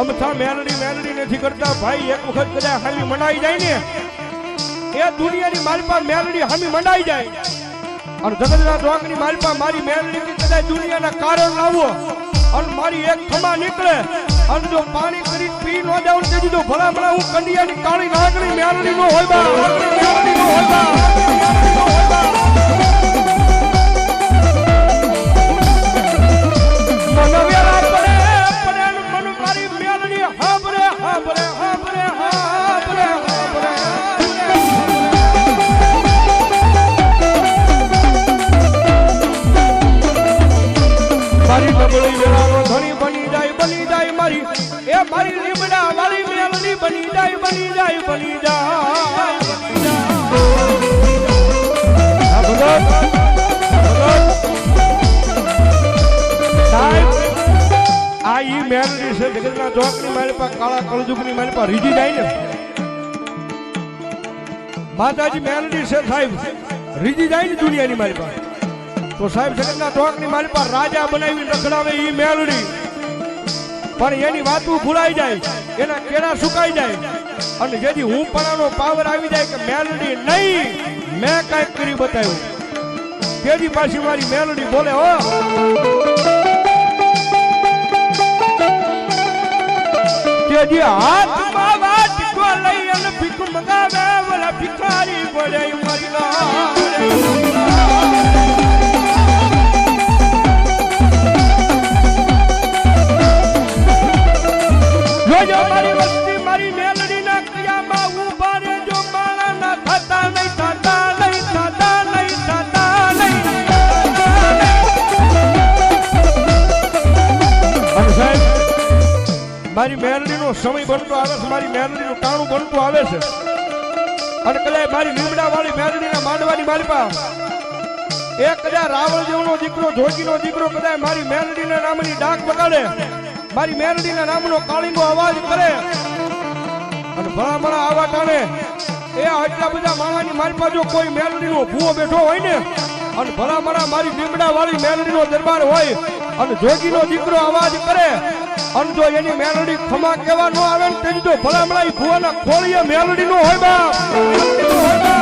અમથા મેલડી મેલડી નથી કરતા. ભાઈ, એક વખત કદાચ હામી મનાઈ જાય ને, એ દુનિયાની મારી પાસે મેલડી હામી મનાઈ જાય. અને જગતના ડોંગની મારી પાસે મારી મેલડી કદાચ દુનિયાના કારણ લાવો અને મારી એક ખમા નીકળે. અને જો પાણી કરી પી ન જાવ તે તેથી ભલા ભલા હું કંડિયાની કાળી નાગણી મેલડી નો હોય બા. મારી ધણી બની જાય બની જાય મારી. એ મારી લીમડા વાળી મેલડી બની જાય બની જાય બની જાય બની જાય. ઈ મેલડી છે, જગતના ચોકની મારી પાસે કાળા કળજુગની મારી પાસે રીજી જાય ને. માતાજી મેલડી છે સાહેબ. રીજી જાય ને દુનિયાની મારી પાસે તો સાહેબ, જગતના ચોકની મારી પાસે રાજા બનાવી રખડાવે ઈ મેલડી. પણ એની વાતું ભૂલાઈ જાય, એના કેળા સુકાઈ જાય. અને જેથી હું પણાનો પાવર આવી જાય કે મેલડી નહીં, મેં કાંઈક કરી બતાવ્યું. તેની પાછી મારી મેલડી બોલે, હો તેજી હાથમાં વાટકો લઈ અને ભીખ મંગાવે ઓલા ભિખારી પડે મારી જોજો મારી મારી મેલડી નો સમય બનતો આવે છે, મારી મેલડી નું ટાણું બનતું આવે છે. અને કદાચ મારી લીમડા વાળી મેલડી ના માંડવાની મારી પાસે એ કદાચ રાવણ જેવનો દીકરો જોગીનો દીકરો કદાચ મારી મેલડી ના નામની ડાક બગાડે મારી મેલડી ના નામનો કાળીનો અવાજ કરે. અને ભણા ભણા આવા ટાણે. એ આટલા બધા માણાની મારી પાસે જો કોઈ મેલડી નો ભૂવો બેઠો હોય ને અને ભલા ભલા મારી લીમડા વાળી મેલડી નો દરબાર હોય અને જોગીનો દીકરો અવાજ કરે. અને જો એની મેલડી ખમા કેવા ન આવે ને તેની જો ભલામણા ભુવાના ખોળીએ મેલડી નો હોય બા